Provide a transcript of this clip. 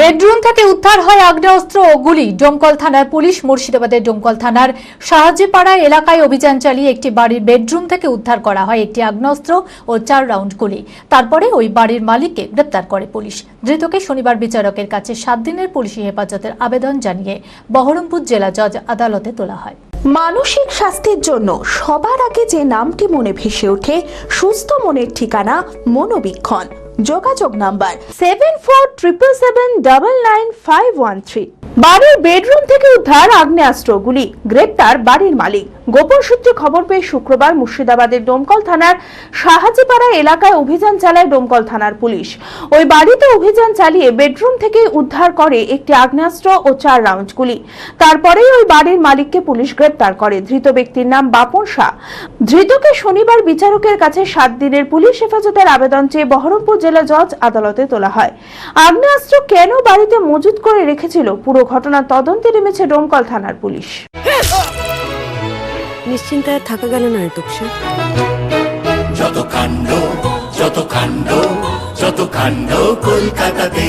Bedroom থেকে উদ্ধার হয় আগ্নেয়াস্ত্র ও গুলি। ডোমকল থানার পুলিশ মুর্শিদাবাদের ডোমকল থানার সাহায্যপাড়া এলাকায় অভিযান চালিয়ে একটি বাড়ির বেডরুম থেকে উদ্ধার করা হয় একটি আগ্নেয়াস্ত্র ও চার রাউন্ড গুলি। তারপরে ওই বাড়ির মালিককে গ্রেপ্তার করে পুলিশ। ধৃতকে শনিবার বিচারকের কাছে সাত দিনের পুলিশি হেফাজতের আবেদন জানিয়ে বহরমপুর জেলা জজ আদালতে তোলা হয়। মানসিক স্বাস্থ্যের জন্য সবার আগে যে নামটি মনে ভেসে ওঠে, সুস্থ মনের ঠিকানা মনোবীক্ষণ। যোগাযোগ number seven four triple seven double nine five one three বাড়ির বেডরুম থেকে উদ্ধার আগ্নেয়াস্ত্রগুলি। গ্রেপ্তার বাড়ির মালিক। গোপন সূত্রে খবর পেয়ে শুক্রবার মুর্শিদাবাদের ডোমকল থানার সাহাজিপাড়া এলাকায় অভিযান চালায় ডোমকল থানার পুলিশ। ওই বাড়িতে অভিযান চালিয়ে বেডরুম থেকে উদ্ধার করে একটি আগ্নেয়াস্ত্র ও চার রাউন্ড গুলি। তারপরেই ওই বাড়ির মালিককে পুলিশ গ্রেপ্তার করে। ধৃত ব্যক্তির নাম বাপন শাহ। ধৃতকে শনিবার বিচারকের কাছে সাত দিনের পুলিশ হেফাজতের আবেদন চেয়ে বহরমপুর জেলা জজ আদালতে তোলা হয়। আগ্নেয়াস্ত্র কেন বাড়িতে মজুত করে রেখেছিল? পুরো ঘটনার তদন্তে নেমেছে ডোমকল থানার পুলিশ। নিশ্চিন্তায় থাকা গেল না ঋতুক স্যার যত কাণ্ড যত কাণ্ড যত কাণ্ড কলকাতাতে।